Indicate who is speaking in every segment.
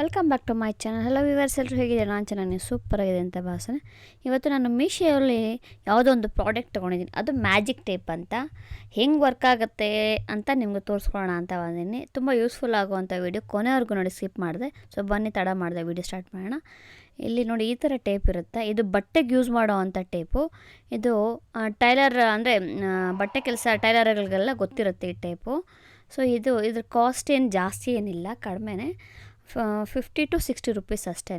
Speaker 1: Welcome back to my channel hello viewers ಎಲ್ಲರೂ ಹೇಗಿದೆ ನಾನು ಚೆನ್ನಾಗಿ ಸೂಪರ್ ಆಗಿದೆ ಅಂತ ಭಾವಿಸೋಣ ಇವತ್ತು ನಾನು ಮೀಶೋಲ್ಲಿ ಯಾವುದೋ ಒಂದು ಪ್ರಾಡಕ್ಟ್ ತೊಗೊಂಡಿದ್ದೀನಿ. ಅದು ಮ್ಯಾಜಿಕ್ ಟೇಪ್ ಅಂತ. ಹೆಂಗೆ ವರ್ಕ್ ಆಗುತ್ತೆ ಅಂತ ನಿಮ್ಗೆ ತೋರಿಸ್ಕೊಳ್ಳೋಣ ಅಂತ ಬಂದಿದ್ದೀನಿ. ತುಂಬ ಯೂಸ್ಫುಲ್ ಆಗುವಂಥ ವೀಡಿಯೋ ಕೊನೆವರೆಗೂ ನೋಡಿ ಸ್ಕಿಪ್ ಮಾಡಿದೆ. ಸೊ ಬನ್ನಿ, ತಡ ಮಾಡಿದೆ ವೀಡಿಯೋ ಸ್ಟಾರ್ಟ್ ಮಾಡೋಣ. ಇಲ್ಲಿ ನೋಡಿ, ಈ ಥರ ಟೇಪ್ ಇರುತ್ತೆ. ಇದು ಬಟ್ಟೆಗೆ ಯೂಸ್ ಮಾಡೋ ಅಂಥ ಟೇಪು ಇದು ಟೈಲರ್ ಅಂದರೆ ಬಟ್ಟೆ ಕೆಲಸ ಟೈಲರ್ಗಳಿಗೆಲ್ಲ ಗೊತ್ತಿರುತ್ತೆ ಈ ಟೇಪು ಸೊ ಇದು, ಇದ್ರ ಕಾಸ್ಟ್ ಏನು ಜಾಸ್ತಿ ಏನಿಲ್ಲ, ಕಡಿಮೆನೇ. ಫಿಫ್ಟಿ ಟು ಸಿಕ್ಸ್ಟಿ ರುಪೀಸ್ ಅಷ್ಟೇ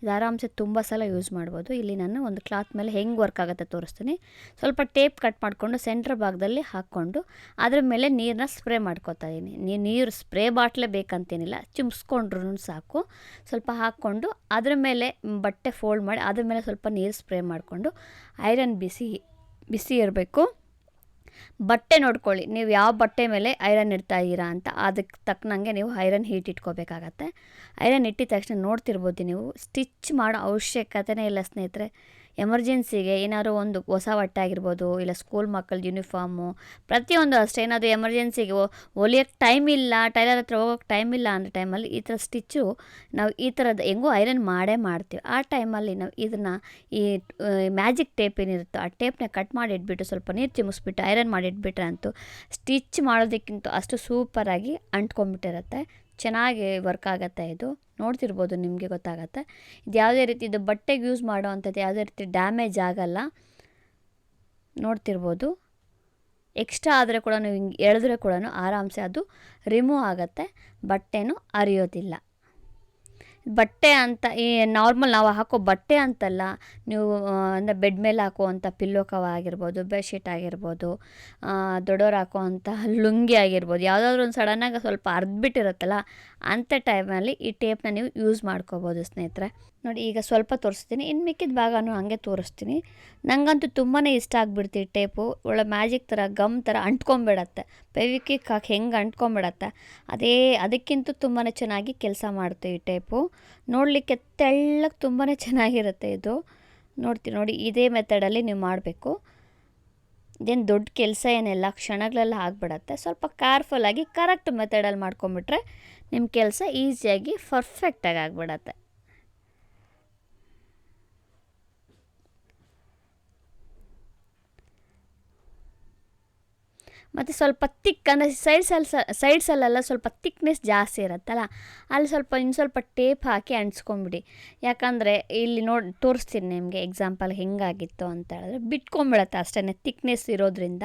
Speaker 1: ಇದು ಆರಾಮ್ಸೆ ತುಂಬ ಸಲ ಯೂಸ್ ಮಾಡ್ಬೋದು. ಇಲ್ಲಿ ನಾನು ಒಂದು ಕ್ಲಾತ್ ಮೇಲೆ ಹೆಂಗೆ ವರ್ಕ್ ಆಗುತ್ತೆ ತೋರಿಸ್ತೀನಿ. ಸ್ವಲ್ಪ ಟೇಪ್ ಕಟ್ ಮಾಡಿಕೊಂಡು ಸೆಂಟ್ರ್ ಭಾಗದಲ್ಲಿ ಹಾಕ್ಕೊಂಡು ಅದ್ರ ಮೇಲೆ ನೀರನ್ನ ಸ್ಪ್ರೇ ಮಾಡ್ಕೊತಾ ಇದ್ದೀನಿ. ನೀರು ಸ್ಪ್ರೇ ಬಾಟ್ಲೆ ಬೇಕಂತೇನಿಲ್ಲ. ಚಿಮ್ಸ್ಕೊಂಡ್ರು ಸಾಕು. ಸ್ವಲ್ಪ ಹಾಕ್ಕೊಂಡು ಅದ್ರ ಮೇಲೆ ಬಟ್ಟೆ ಫೋಲ್ಡ್ ಮಾಡಿ ಅದ್ರ ಮೇಲೆ ಸ್ವಲ್ಪ ನೀರು ಸ್ಪ್ರೇ ಮಾಡಿಕೊಂಡು ಐರನ್ ಬಿಸಿ ಬಿಸಿ ಇರಬೇಕು. ಬಟ್ಟೆ ನೋಡ್ಕೊಳ್ಳಿ. ನೀವು ಯಾವ ಬಟ್ಟೆ ಮೇಲೆ ಐರನ್ ಇಡ್ತಾ ಇದ್ದೀರಾ ಅಂತ. ಅದಕ್ಕೆ ತಕ್ಕನಂಗೆ ನೀವು ಐರನ್ ಹೀಟ್ ಇಟ್ಕೋಬೇಕಾಗತ್ತೆ. ಐರನ್ ಇಟ್ಟಿದ ತಕ್ಷಣ ನೋಡ್ತಿರ್ಬೋದು ನೀವು. ಸ್ಟಿಚ್ ಮಾಡೋ ಅವಶ್ಯಕತೆನೇ ಇಲ್ಲ ಸ್ನೇಹಿತರೆ. ಎಮರ್ಜೆನ್ಸಿಗೆ ಏನಾದರೂ ಒಂದು ಹೊಸ ಬಟ್ಟೆ ಆಗಿರ್ಬೋದು ಇಲ್ಲ ಸ್ಕೂಲ್ ಮಕ್ಕಳ ಯೂನಿಫಾರ್ಮು ಪ್ರತಿಯೊಂದು ಅಷ್ಟೇ. ಏನಾದರೂ ಎಮರ್ಜೆನ್ಸಿಗೆ ಹೊಲಿಯೋಕ್ಕೆ ಟೈಮ್ ಇಲ್ಲ ಟೈಲರ್ ಹತ್ರ ಹೋಗೋಕ್ಕೆ ಟೈಮ್ ಇಲ್ಲ ಅನ್ನೋ ಟೈಮಲ್ಲಿ ಈ ಥರ ಸ್ಟಿಚ್ಚು ನಾವು ಈ ಥರದ್ದು ಹೆಂಗೂ ಐರನ್ ಮಾಡೇ ಮಾಡ್ತೀವಿ. ಆ ಟೈಮಲ್ಲಿ ನಾವು ಇದನ್ನು ಈ ಮ್ಯಾಜಿಕ್ ಟೇಪ್ ಏನಿರುತ್ತೋ ಆ ಟೇಪ್ನ ಕಟ್ ಮಾಡಿ ಇಟ್ಬಿಟ್ಟು ಸ್ವಲ್ಪ ನೀರು ಚಿಮ್ಮಿಸ್ಬಿಟ್ಟು ಐರನ್ ಮಾಡಿ ಇಟ್ಬಿಟ್ರೆ ಅಂತೂ ಸ್ಟಿಚ್ ಮಾಡೋದಕ್ಕಿಂತ ಅಷ್ಟು ಸೂಪರಾಗಿ ಅಂಟ್ಕೊಂಡ್ಬಿಟ್ಟಿರುತ್ತೆ. ಚೆನ್ನಾಗಿ ವರ್ಕ್ ಆಗುತ್ತೆ ಇದು. ನೋಡ್ತಿರ್ಬೋದು ನಿಮಗೆ ಗೊತ್ತಾಗತ್ತೆ. ಇದು ಯಾವುದೇ ರೀತಿ ಇದು ಬಟ್ಟೆಗೆ ಯೂಸ್ ಮಾಡೋ ಅಂಥದ್ದು ಯಾವುದೇ ರೀತಿ ಡ್ಯಾಮೇಜ್ ಆಗಲ್ಲ. ನೋಡ್ತಿರ್ಬೋದು. ಎಕ್ಸ್ಟ್ರಾ ಆದರೆ ಕೂಡ ಹಿಂಗೆ ಎಳೆದ್ರೆ ಕೂಡ ಆರಾಮ್ಸೆ ಅದು ರಿಮೂವ್ ಆಗುತ್ತೆ. ಬಟ್ಟೆನೂ ಅರಿಯೋದಿಲ್ಲ ಬಟ್ಟೆ ಅಂತ ಈ ನಾರ್ಮಲ್ ನಾವು ಹಾಕೋ ಬಟ್ಟೆ ಅಂತಲ್ಲ, ನೀವು ಅಂದರೆ ಬೆಡ್ ಮೇಲೆ ಹಾಕುವಂಥ ಪಿಲ್ಲೋ ಕವ ಆಗಿರ್ಬೋದು, ಬೆಡ್ಶೀಟ್ ಆಗಿರ್ಬೋದು ದೊಡ್ಡವ್ರು ಹಾಕುವಂಥ ಲುಂಗಿ ಆಗಿರ್ಬೋದು, ಯಾವುದಾದ್ರೂ ಒಂದು ಸಡನ್ನಾಗಿ ಸ್ವಲ್ಪ ಅರ್ದ್ಬಿಟ್ಟಿರುತ್ತಲ್ಲ ಅಂಥ ಟೈಮಲ್ಲಿ ಈ ಟೇಪ್ನ ನೀವು ಯೂಸ್ ಮಾಡ್ಕೋಬೋದು ಸ್ನೇಹಿತರೆ. ನೋಡಿ, ಈಗ ಸ್ವಲ್ಪ ತೋರಿಸ್ತೀನಿ. ಇನ್ನು ಮಿಕ್ಕಿದ ಭಾಗನೂ ಹಾಗೆ ತೋರಿಸ್ತೀನಿ. ನನಗಂತೂ ತುಂಬಾ ಇಷ್ಟ ಆಗಿಬಿಡ್ತು ಈ ಟೇಪು. ಒಳ್ಳೆ ಮ್ಯಾಜಿಕ್ ಥರ, ಗಮ್ ಥರ ಅಂಟ್ಕೊಂಬಿಡತ್ತೆ. ಪೆವಿಕ್ವಿಕ್ ಹಾಕಿ ಹೆಂಗೆ ಅಂಟ್ಕೊಂಬಿಡತ್ತೆ. ಅದೇ, ಅದಕ್ಕಿಂತ ತುಂಬಾ ಚೆನ್ನಾಗಿ ಕೆಲಸ ಮಾಡುತ್ತೆ ಈ ಟೇಪು. ನೋಡಲಿಕ್ಕೆ ತೆಳ್ಳಗೆ ತುಂಬಾ ಚೆನ್ನಾಗಿರುತ್ತೆ ಇದು. ನೋಡ್ತೀನಿ ನೋಡಿ, ಇದೇ ಮೆಥಡಲ್ಲಿ ನೀವು ಮಾಡಬೇಕು. ಇದೇನು ದೊಡ್ಡ ಕೆಲಸ ಏನೆಲ್ಲ, ಕ್ಷಣಗಳೆಲ್ಲ ಆಗಿಬಿಡತ್ತೆ. ಸ್ವಲ್ಪ ಕೇರ್ಫುಲ್ಲಾಗಿ ಕರೆಕ್ಟ್ ಮೆಥಡಲ್ಲಿ ಮಾಡ್ಕೊಂಬಿಟ್ರೆ ನಿಮ್ಮ ಕೆಲಸ ಈಸಿಯಾಗಿ ಪರ್ಫೆಕ್ಟಾಗಿ ಆಗಿಬಿಡತ್ತೆ. ಮತ್ತು ಸ್ವಲ್ಪ ತಿಕ್ ಅಂದರೆ ಸೈಡ್ಸಲ್ಲಿ ಸ ಸೈಡ್ಸಲ್ಲೆಲ್ಲ ಸ್ವಲ್ಪ ತಿಕ್ನೆಸ್ ಜಾಸ್ತಿ ಇರುತ್ತಲ್ಲ, ಅಲ್ಲಿ ಸ್ವಲ್ಪ ಇನ್ನು ಸ್ವಲ್ಪ ಟೇಪ್ ಹಾಕಿ ಅಂಟಿಸ್ಕೊಂಬಿಡಿ. ಯಾಕಂದರೆ ಇಲ್ಲಿ ನೋಡಿ, ತೋರಿಸ್ತೀನಿ ನಿಮಗೆ ಎಕ್ಸಾಂಪಲ್ ಹೆಂಗಾಗಿತ್ತು ಅಂತ ಹೇಳಿದ್ರೆ, ಬಿಟ್ಕೊಂಬಿಡತ್ತೆ ಅಷ್ಟೇ ತಿಕ್ನೆಸ್ ಇರೋದ್ರಿಂದ.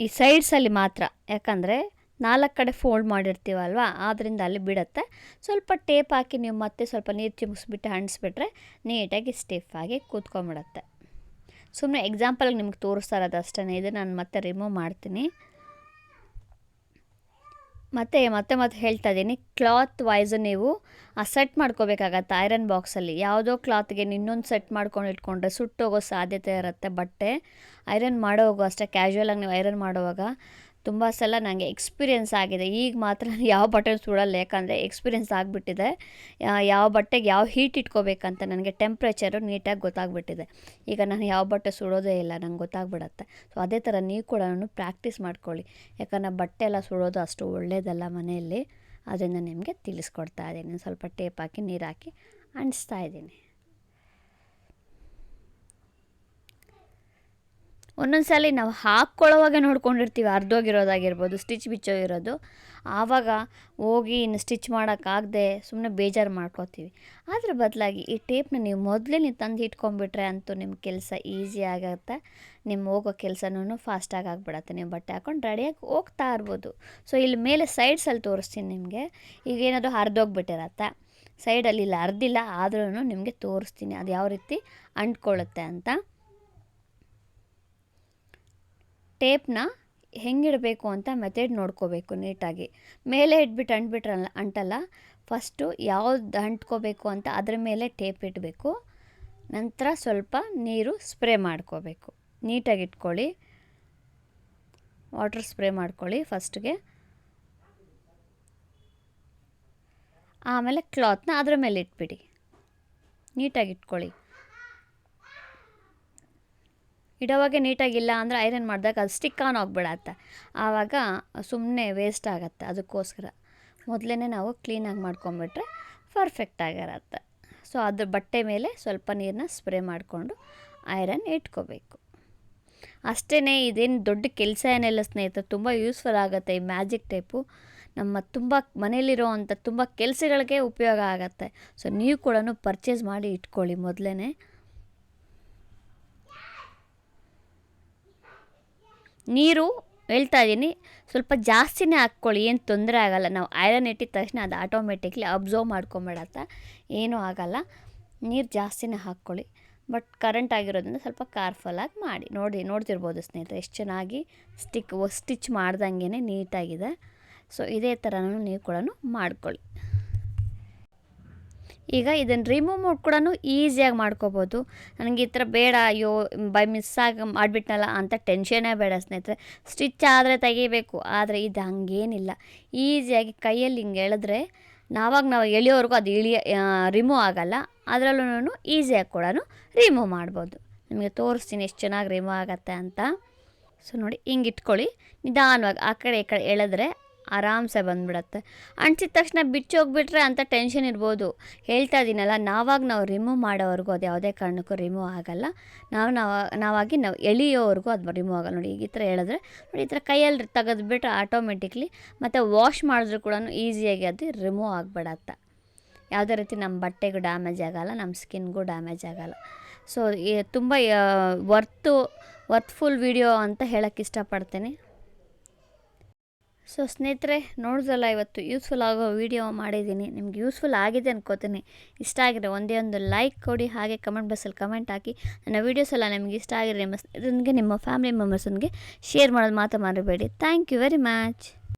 Speaker 1: ಈ ಸೈಡ್ಸಲ್ಲಿ ಮಾತ್ರ, ಯಾಕಂದರೆ ನಾಲ್ಕು ಕಡೆ ಫೋಲ್ಡ್ ಮಾಡಿರ್ತೀವಲ್ವ ಆದ್ದರಿಂದ ಅಲ್ಲಿ ಬಿಡುತ್ತೆ. ಸ್ವಲ್ಪ ಟೇಪ್ ಹಾಕಿ ನೀವು ಮತ್ತೆ ಸ್ವಲ್ಪ ನೀರು ಚಿಮ್ಮಿಸ್ಬಿಟ್ಟು ಅಂಟಿಸ್ಬಿಟ್ರೆ ನೀಟಾಗಿ ಸ್ಟಿಫಾಗಿ ಕೂತ್ಕೊಂಬಿಡತ್ತೆ. ಸುಮ್ಮನೆ ಎಕ್ಸಾಂಪಲ್ಗೆ ನಿಮ್ಗೆ ತೋರಿಸ್ತಾ ಇರೋದು ಅಷ್ಟೇ ಇದು ನಾನು ಮತ್ತೆ ರಿಮೂವ್ ಮಾಡ್ತೀನಿ. ಮತ್ತೆ ಮತ್ತೆ ಮತ್ತೆ ಹೇಳ್ತಾ ಇದ್ದೀನಿ ಕ್ಲಾತ್ ವೈಸ್ ನೀವು ಆ ಸೆಟ್ ಮಾಡ್ಕೋಬೇಕಾಗತ್ತೆ ಐರನ್ ಬಾಕ್ಸಲ್ಲಿ ಯಾವುದೋ ಕ್ಲಾತ್ಗೆ ಇನ್ನೊಂದು ಸೆಟ್ ಮಾಡ್ಕೊಂಡು ಇಟ್ಕೊಂಡ್ರೆ ಸುಟ್ಟೋಗೋ ಸಾಧ್ಯತೆ ಇರುತ್ತೆ ಬಟ್ಟೆ. ಐರನ್ ಮಾಡೋವಾಗ ಅಷ್ಟೇ ಕ್ಯಾಶುವಲಾಗಿ ನೀವು ಐರನ್ ಮಾಡುವಾಗ ತುಂಬ ಸಲ ನನಗೆ ಎಕ್ಸ್ಪೀರಿಯೆನ್ಸ್ ಆಗಿದೆ. ಈಗ ಮಾತ್ರ ಯಾವ ಬಟ್ಟೆ ಸುಡಲ್ಲ, ಯಾಕಂದರೆ ಎಕ್ಸ್ಪೀರಿಯೆನ್ಸ್ ಆಗಿಬಿಟ್ಟಿದೆ. ಯಾವ ಬಟ್ಟೆಗೆ ಯಾವ ಹೀಟ್ ಇಟ್ಕೋಬೇಕಂತ ನನಗೆ ಟೆಂಪ್ರೇಚರು ನೀಟಾಗಿ ಗೊತ್ತಾಗ್ಬಿಟ್ಟಿದೆ. ಈಗ ನಾನು ಯಾವ ಬಟ್ಟೆ ಸುಡೋದೇ ಇಲ್ಲ, ನಂಗೆ ಗೊತ್ತಾಗ್ಬಿಡತ್ತೆ. ಸೊ ಅದೇ ಥರ ನೀವು ಕೂಡ ಪ್ರಾಕ್ಟೀಸ್ ಮಾಡ್ಕೊಳ್ಳಿ. ಯಾಕಂದರೆ ಬಟ್ಟೆ ಎಲ್ಲ ಸುಡೋದು ಅಷ್ಟು ಒಳ್ಳೆಯದಲ್ಲ ಮನೆಯಲ್ಲಿ. ಅದರಿಂದ ನಿಮಗೆ ತಿಳಿಸ್ಕೊಡ್ತಾ ಇದ್ದೀನಿ. ಸ್ವಲ್ಪ ಟೇಪ್ ಹಾಕಿ ನೀರು ಹಾಕಿ ಅಂಟಿಸ್ತಾ ಇದ್ದೀನಿ. ಒಂದೊಂದು ಸಲ ನಾವು ಹಾಕ್ಕೊಳ್ಳೋವಾಗ ನೋಡ್ಕೊಂಡಿರ್ತೀವಿ ಅರ್ಧೋಗಿರೋದಾಗಿರ್ಬೋದು ಸ್ಟಿಚ್ ಬಿಚ್ಚೋಗಿರೋದು. ಆವಾಗ ಹೋಗಿ ಇನ್ನು ಸ್ಟಿಚ್ ಮಾಡೋಕ್ಕಾಗದೆ ಸುಮ್ಮನೆ ಬೇಜಾರು ಮಾಡ್ಕೋತೀವಿ. ಅದ್ರ ಬದಲಾಗಿ ಈ ಟೇಪ್ನ ನೀವು ಮೊದಲೇ ನೀವು ತಂದು ಇಟ್ಕೊಂಡ್ಬಿಟ್ರೆ ಅಂತೂ ನಿಮ್ಮ ಕೆಲಸ ಈಸಿ ಆಗುತ್ತೆ. ನಿಮ್ಮ ಹೋಗೋ ಕೆಲಸನೂ ಫಾಸ್ಟಾಗಿ ಆಗಿಬಿಡತ್ತೆ. ನೀವು ಬಟ್ಟೆ ಹಾಕ್ಕೊಂಡು ರೆಡಿಯಾಗಿ ಹೋಗ್ತಾ ಇರ್ಬೋದು. ಸೊ ಇಲ್ಲಿ ಮೇಲೆ ಸೈಡ್ಸಲ್ಲಿ ತೋರಿಸ್ತೀನಿ ನಿಮಗೆ. ಈಗ ಏನಾದರೂ ಹರಿದೋಗ್ಬಿಟ್ಟಿರತ್ತೆ. ಸೈಡಲ್ಲಿ ಇಲ್ಲ, ಅರ್ದಿಲ್ಲ ಆದ್ರೂ ನಿಮಗೆ ತೋರಿಸ್ತೀನಿ. ಅದು ಯಾವ ರೀತಿ ಅಂಟ್ಕೊಳ್ಳುತ್ತೆ ಅಂತ. ಟೇಪ್ನ ಹೆಂಗಿಡಬೇಕು ಅಂತ ಮೆಥಡ್ ನೋಡ್ಕೋಬೇಕು ನೀಟಾಗಿ. ಮೇಲೆ ಇಟ್ಬಿಟ್ಟು ಅಂಟ್ಬಿಟ್ರಲ್ಲ ಅಂಟಲ್ಲ. ಫಸ್ಟು ಯಾವ್ದು ಅಂಟ್ಕೋಬೇಕು ಅಂತ ಅದ್ರ ಮೇಲೆ ಟೇಪ್ ಇಡಬೇಕು ನಂತರ ಸ್ವಲ್ಪ ನೀರು ಸ್ಪ್ರೇ ಮಾಡ್ಕೋಬೇಕು. ನೀಟಾಗಿ ಇಟ್ಕೊಳ್ಳಿ. ವಾಟರ್ ಸ್ಪ್ರೇ ಮಾಡ್ಕೊಳ್ಳಿ ಫಸ್ಟ್ಗೆ. ಆಮೇಲೆ ಕ್ಲಾತ್ನ ಅದ್ರ ಮೇಲೆ ಇಟ್ಬಿಡಿ. ನೀಟಾಗಿ ಇಟ್ಕೊಳ್ಳಿ. ಇಡೋವಾಗೆ ನೀಟಾಗಿಲ್ಲ ಅಂದರೆ ಐರನ್ ಮಾಡಿದಾಗ ಅದು ಸ್ಟಿಕ್ ಆನ್ ಆಗಿಬಿಡತ್ತೆ. ಆವಾಗ ಸುಮ್ಮನೆ ವೇಸ್ಟ್ ಆಗುತ್ತೆ ಅದಕ್ಕೋಸ್ಕರ. ಮೊದಲೇ ನಾವು ಕ್ಲೀನಾಗಿ ಮಾಡ್ಕೊಂಬಿಟ್ರೆ ಪರ್ಫೆಕ್ಟ್ ಆಗಿರತ್ತೆ. ಸೊ ಅದ್ರ ಬಟ್ಟೆ ಮೇಲೆ ಸ್ವಲ್ಪ ನೀರನ್ನ ಸ್ಪ್ರೇ ಮಾಡಿಕೊಂಡು ಐರನ್ ಇಟ್ಕೋಬೇಕು. ಅಷ್ಟೇ ಇದೇನು ದೊಡ್ಡ ಕೆಲಸ ಏನಿಲ್ಲ ಸ್ನೇಹಿತರೆ, ತುಂಬ ಯೂಸ್ಫುಲ್ ಆಗುತ್ತೆ ಈ ಮ್ಯಾಜಿಕ್ ಟೇಪು ನಮ್ಮ ತುಂಬ ಮನೆಯಲ್ಲಿರೋ ಅಂಥ ತುಂಬ ಕೆಲಸಗಳಿಗೆ ಉಪಯೋಗ ಆಗುತ್ತೆ. ಸೊ ನೀವು ಕೂಡ ಪರ್ಚೇಸ್ ಮಾಡಿ ಇಟ್ಕೊಳ್ಳಿ ಮೊದಲೇ ನೀರು ಹೇಳ್ತಾ ಇದ್ದೀನಿ. ಸ್ವಲ್ಪ ಜಾಸ್ತಿನೇ ಹಾಕ್ಕೊಳ್ಳಿ, ಏನು ತೊಂದರೆ ಆಗಲ್ಲ. ನಾವು ಐರನ್ ಇಟ್ಟಿದ ತಕ್ಷಣ ಅದು ಆಟೋಮೆಟಿಕ್ಲಿ ಅಬ್ಸರ್ವ್ ಮಾಡ್ಕೊಂಬಿಡತ್ತೆ. ಏನೂ ಆಗಲ್ಲ. ನೀರು ಜಾಸ್ತಿನೇ ಹಾಕ್ಕೊಳ್ಳಿ. ಬಟ್ ಕರೆಂಟ್ ಆಗಿರೋದ್ರಿಂದ ಸ್ವಲ್ಪ ಕಾರ್ಫಲಾಗಿ ಮಾಡಿ. ನೋಡಿ, ನೋಡ್ತಿರ್ಬೋದು ಸ್ನೇಹಿತರೆ, ಎಷ್ಟು ಚೆನ್ನಾಗಿ ಸ್ಟಿಕ್ ಸ್ಟಿಚ್ ಮಾಡ್ದಂಗೆ ನೀಟಾಗಿದೆ ಸೊ ಇದೇ ಥರನೂ ನೀವು ಕೂಡ ಮಾಡ್ಕೊಳ್ಳಿ. ಈಗ ಇದನ್ನು ರಿಮೂವ್ ಮಾಡಿ ಕೂಡ ಈಸಿಯಾಗಿ ಮಾಡ್ಕೋಬೋದು. ನನಗೆ ಈ ಥರ ಬೇಡ, ಅಯ್ಯೋ, ಬೈ ಮಿಸ್ಸಾಗಿ ಮಾಡಿಬಿಟ್ನಲ್ಲ ಅಂತ ಟೆನ್ಷನೇ ಬೇಡ ಸ್ನೇಹಿತರೆ. ಸ್ಟಿಚ್ ಆದರೆ ತೆಗಿಬೇಕು, ಆದರೆ ಇದು ಹಂಗೇನಿಲ್ಲ. ಈಸಿಯಾಗಿ ಕೈಯಲ್ಲಿ ಹಿಂಗೆ ಎಳೆದ್ರೆ ನಾವಾಗ ನಾವು ಎಳೆಯೋವರೆಗೂ ಅದು ಇಳಿಯ ರಿಮೂವ್ ಆಗಲ್ಲ. ಅದರಲ್ಲೂ ಈಸಿಯಾಗಿ ಕೂಡ ರಿಮೂವ್ ಮಾಡ್ಬೋದು. ನಿಮಗೆ ತೋರಿಸ್ತೀನಿ ಎಷ್ಟು ಚೆನ್ನಾಗಿ ರಿಮೂವ್ ಆಗತ್ತೆ ಅಂತ. ಸೊ ನೋಡಿ, ಹಿಂಗೆ ಇಟ್ಕೊಳ್ಳಿ. ನಿಧಾನವಾಗಿ ಆ ಕಡೆ ಈ ಕಡೆ ಎಳೆದ್ರೆ ಆರಾಮ್ಸೆ ಬಂದ್ಬಿಡತ್ತೆ. ಅಂಟಿಸಿದ ತಕ್ಷಣ ಬಿಚ್ಚೋಗ್ಬಿಟ್ರೆ ಅಂತ ಟೆನ್ಷನ್ ಇರ್ಬೋದು. ಹೇಳ್ತಾ ಇದ್ದೀನಲ್ಲ ನಾವಾಗ ನಾವು ರಿಮೂವ್ ಮಾಡೋವರೆಗೂ ಅದು ಯಾವುದೇ ಕಾರಣಕ್ಕೂ ರಿಮೂವ್ ಆಗಲ್ಲ. ನಾವು ನಾವು, ನಾವಾಗಿ ನಾವು ಎಳಿಯೋವರೆಗೂ ಅದು ರಿಮೂವ್ ಆಗಲ್ಲ. ನೋಡಿ, ಈ ಥರ ಹೇಳಿದ್ರೆ, ನೋಡಿ, ಈ ಥರ ಕೈಯಲ್ಲಿ ತೆಗೆದುಬಿಟ್ರೆ ಆಟೋಮೆಟಿಕ್ಲಿ ಮತ್ತು ವಾಶ್ ಮಾಡಿದ್ರು ಕೂಡ ಈಸಿಯಾಗಿ ಅದು ರಿಮೂವ್ ಆಗಿಬಿಡತ್ತೆ. ಯಾವುದೇ ರೀತಿ ನಮ್ಮ ಬಟ್ಟೆಗೂ ಡ್ಯಾಮೇಜ್ ಆಗೋಲ್ಲ ನಮ್ಮ ಸ್ಕಿನ್ಗೂ ಡ್ಯಾಮೇಜ್ ಆಗೋಲ್ಲ. ಸೊ ತುಂಬ ವರ್ತು ವರ್ತ್ಫುಲ್ ವಿಡಿಯೋ ಅಂತ ಹೇಳೋಕ್ಕೆ ಇಷ್ಟಪಡ್ತೀನಿ. ಸೊ ಸ್ನೇಹಿತರೆ, ನೋಡಿದ್ರಲ್ಲ ಇವತ್ತು ಯೂಸ್ಫುಲ್ ಆಗೋ ವಿಡಿಯೋ ಮಾಡಿದ್ದೀನಿ. ನಿಮ್ಗೆ ಯೂಸ್ಫುಲ್ ಆಗಿದೆ ಅನ್ಕೋತೀನಿ. ಇಷ್ಟ ಆಗಿದೆ ಒಂದೇ ಒಂದು ಲೈಕ್ ಕೊಡಿ, ಹಾಗೆ ಕಮೆಂಟ್ ಬಾಕ್ಸಲ್ಲಿ ಕಮೆಂಟ್ ಹಾಕಿ. ನನ್ನ ವೀಡಿಯೋಸ್ ಎಲ್ಲ ನಿಮಗೆ ಇಷ್ಟ ಆಗಿರೋ ನಿಮ್ಮ ಸ್ನೇಹಿತನಿಗೆ, ನಿಮ್ಮ ಫ್ಯಾಮಿಲಿ ಮೆಂಬರ್ಸನ್ಗೆ ಶೇರ್ ಮಾಡೋದು ಮಾತ್ರ ಮಾಡಬೇಡಿ ಥ್ಯಾಂಕ್ ಯು ವೆರಿ ಮಚ್